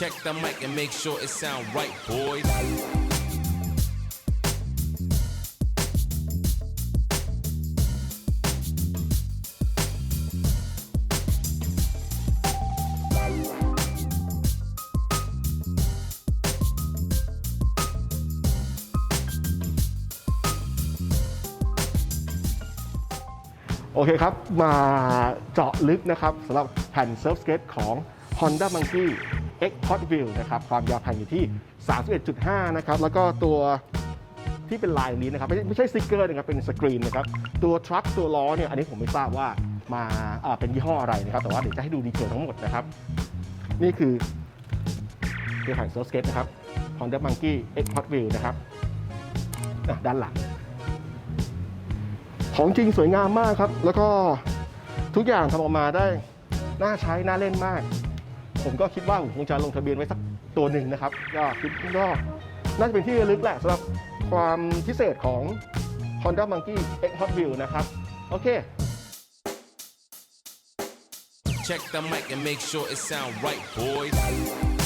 Check the mic and make sure it sound right, boys. โอเคครับ มาเจาะลึกนะครับสำหรับแผ่นเซิร์ฟสเก็ตของ Honda Monkey X Hot Wheel นะครับความยาวแผ่นอยู่ที่ 31.5 นะครับแล้วก็ตัวที่เป็นลายนี้นะครับไม่ใช่ไม่ใช่สติกเกอร์นะครับเป็นสกรีนนะครับตัวทรัคตัวล้อเนี่ยอันนี้ผมไม่ทราบว่ามาอ่าเป็นยี่ห้ออะไรนะครับแต่ว่าเดี๋ยวจะให้ดูดีเทลทั้งหมดนะครับ นี่คือตัวแผ่นเซิร์ฟสเกตนะครับ Honda Monkey X Hot Wheel นะครับอะด้านหลัง ของจริงสวยงามมากครับ แล้วก็ทุกอย่างทำออกมาได้ น่าใช้ น่าเล่นมาก ผมก็คิดว่าผมคงจะลงทะเบียนไว้สักตัวหนึ่งนะครับก็คิดก็น่าจะเป็นที่ระลึกแหละสำหรับความพิเศษของ Honda Monkey X Hot Wheel นะครับ โอเค Check the mic and make sure it sound right, boys.